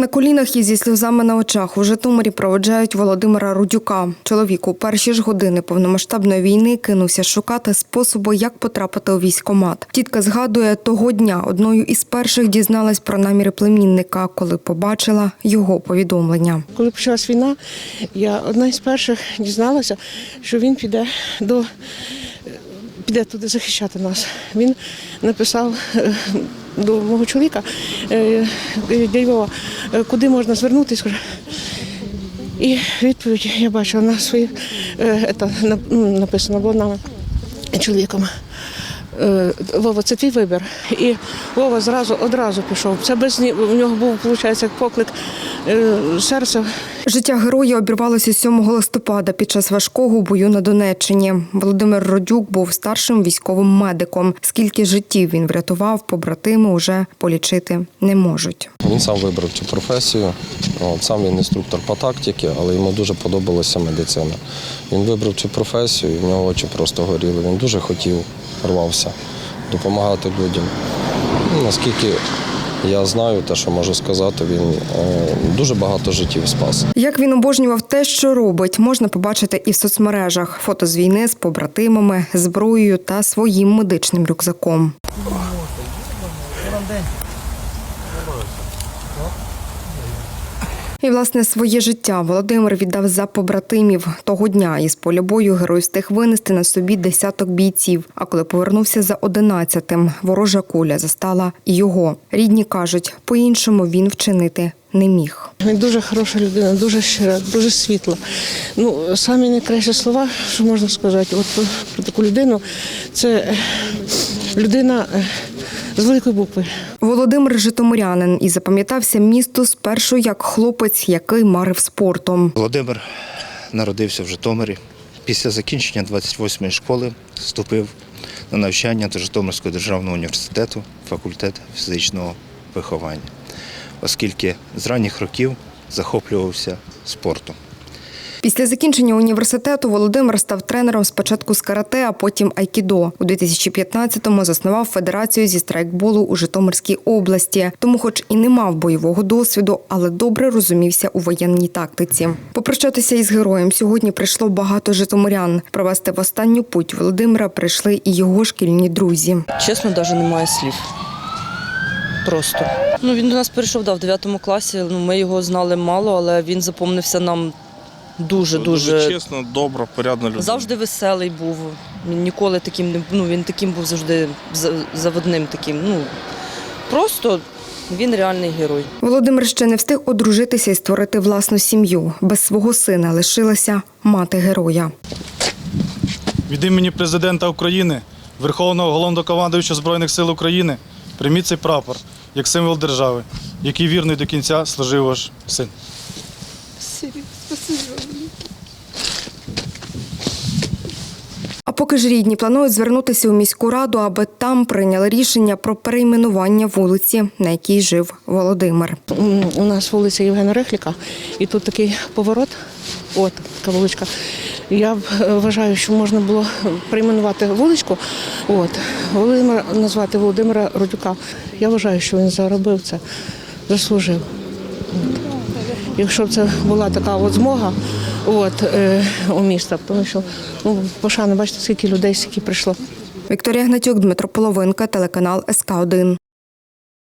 На колінах і зі сльозами на очах у Житомирі проводжають Володимира Рудюка. Чоловік у перші ж години повномасштабної війни кинувся шукати способу, як потрапити у військкомат. Тітка згадує, того дня одною із перших дізналась про наміри племінника, коли побачила його повідомлення. Коли почалась війна, я одна із перших дізналася, що він піде до піде туди захищати нас. Він написав е, до мого чоловіка е, «Дядь Вова, е, куди можна звернутися. І відповідь я бачила на своїх це, ну, написано було нами чоловіком. Е, Вова, це твій вибір. І Вова зразу одразу пішов. Це без в нього був, виходить, як поклик е, серця. Життя героя обірвалося 7 листопада під час важкого бою на Донеччині. Володимир Родюк був старшим військовим медиком. Скільки життів він врятував, побратими уже полічити не можуть. Він сам вибрав цю професію. От, сам він інструктор по тактиці, але йому дуже подобалася медицина. Він вибрав цю професію, і в нього очі просто горіли. Він дуже хотів, рвався допомагати людям. Ну, Наскільки я знаю, те, що можу сказати, він е, дуже багато життів спас. Як він обожнював те, що робить, можна побачити і в соцмережах. Фото з війни з побратимами, зброєю та своїм медичним рюкзаком. І, власне, своє життя Володимир віддав за побратимів. Того дня із поля бою герой встиг винести на собі десяток бійців. А коли повернувся за одинадцятим, ворожа куля застала і його. Рідні кажуть, по-іншому він вчинити не міг. Він дуже хороша людина, дуже щира, дуже світла. Ну, самі найкращі слова, що можна сказати, от про, таку людину, це людина з великої букви. Володимир Житомирянин і запам'ятався місту спершу як хлопець, який марив спортом. Володимир народився в Житомирі. Після закінчення 28-ї школи вступив на навчання до Житомирського державного університету, факультет фізичного виховання, оскільки з ранніх років захоплювався спортом. Після закінчення університету Володимир став тренером спочатку з карате, а потім айкідо. У 2015-му заснував федерацію зі страйкболу у Житомирській області. Тому, хоч і не мав бойового досвіду, але добре розумівся у воєнній тактиці. Попрощатися із героєм сьогодні прийшло багато житомирян. Провести в останню путь Володимира прийшли і його шкільні друзі. Чесно, навіть немає слів. Просто. Ну, він до нас прийшов да, в 9 класі. Ну, ми його знали мало, але він запомнився нам дуже, Дуже дуже. чесно, добра, порядна людина. Завжди веселий був. Він ніколи таким не ну, він таким був завжди заводним таким. Ну, просто він реальний герой. Володимир ще не встиг одружитися і створити власну сім'ю. Без свого сина лишилася мати героя. Від імені президента України, Верховного головнокомандуюча Збройних сил України, прийміть цей прапор як символ держави, який вірний до кінця служив ваш син. А поки ж рідні планують звернутися у міську раду, аби там прийняли рішення про перейменування вулиці, на якій жив Володимир. У нас вулиця Євгена Рихліка, і тут такий поворот, от така вуличка. Я е, вважаю, що можна було прийменувати вуличку, от, Володимира, назвати Володимира Родюка. Я вважаю, що він заробив це, заслужив. От. Якщо б це була така от змога от, е, у міста, тому що ну, пошани, бачите, скільки людей, скільки прийшло. Вікторія Гнатюк, Дмитро Половинка, телеканал СК 1